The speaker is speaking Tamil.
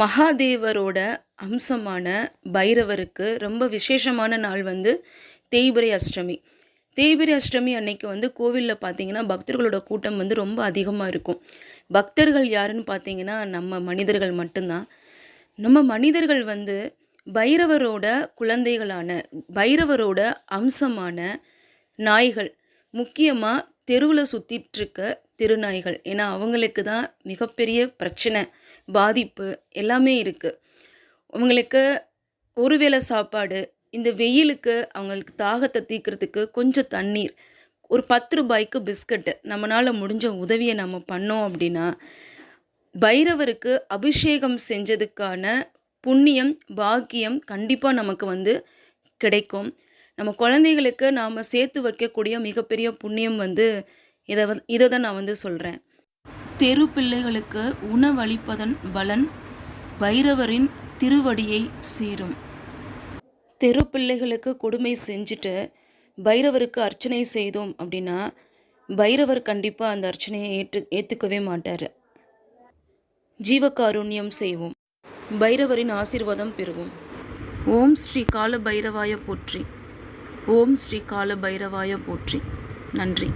மகாதேவரோட அம்சமான பைரவருக்கு ரொம்ப விசேஷமான நாள் வந்து தேய்பிரை அஷ்டமி. தேய்பிரை அஷ்டமி அன்னைக்கு வந்து கோவிலில் பார்த்தீங்கன்னா பக்தர்களோட கூட்டம் வந்து ரொம்ப அதிகமாக இருக்கும். பக்தர்கள் யாருன்னு பார்த்தீங்கன்னா நம்ம மனிதர்கள் மட்டும்தான். நம்ம மனிதர்கள் வந்து பைரவரோட குழந்தைகளான பைரவரோட அம்சமான நாய்கள். முக்கியமாக தெருவில் சுற்றிட்டுருக்க திருநாய்கள். ஏன்னா அவங்களுக்கு தான் மிகப்பெரிய பிரச்சனை பாதிப்பு எல்லாமே இருக்குது அவங்களுக்கு ஒருவேளை சாப்பாடு இந்த வெயிலுக்கு அவங்களுக்கு தாகத்தை தீக்கிறதுக்கு கொஞ்சம் தண்ணீர் ஒரு பத்து ரூபாய்க்கு பிஸ்கட்டு நம்மளால் முடிஞ்ச உதவியை நம்ம பண்ணோம் அப்படின்னா பைரவருக்கு அபிஷேகம் செஞ்சதுக்கான புண்ணியம் பாக்கியம் கண்டிப்பாக நமக்கு வந்து கிடைக்கும். நம்ம குழந்தைகளுக்கு நாம் சேர்த்து வைக்கக்கூடிய மிகப்பெரிய புண்ணியம் வந்து இதை வந் இதை தான் நான் வந்து சொல்கிறேன் தெரு பிள்ளைகளுக்கு உணவளிப்பதன் பலன் பைரவரின் திருவடியை சீரும். தெரு பிள்ளைகளுக்கு கொடுமை செஞ்சுட்டு பைரவருக்கு அர்ச்சனை செய்தோம் அப்படின்னா பைரவர் கண்டிப்பாக அந்த அர்ச்சனையை ஏற்று ஏற்றுக்கவே மாட்டார். ஜீவகாருண்யம் செய்வோம். பைரவரின் ஆசீர்வாதம் பெறுவோம். ஓம் ஸ்ரீ கால பைரவாய போற்றி. ஓம் ஸ்ரீ கால பைரவாய போற்றி. நன்றி.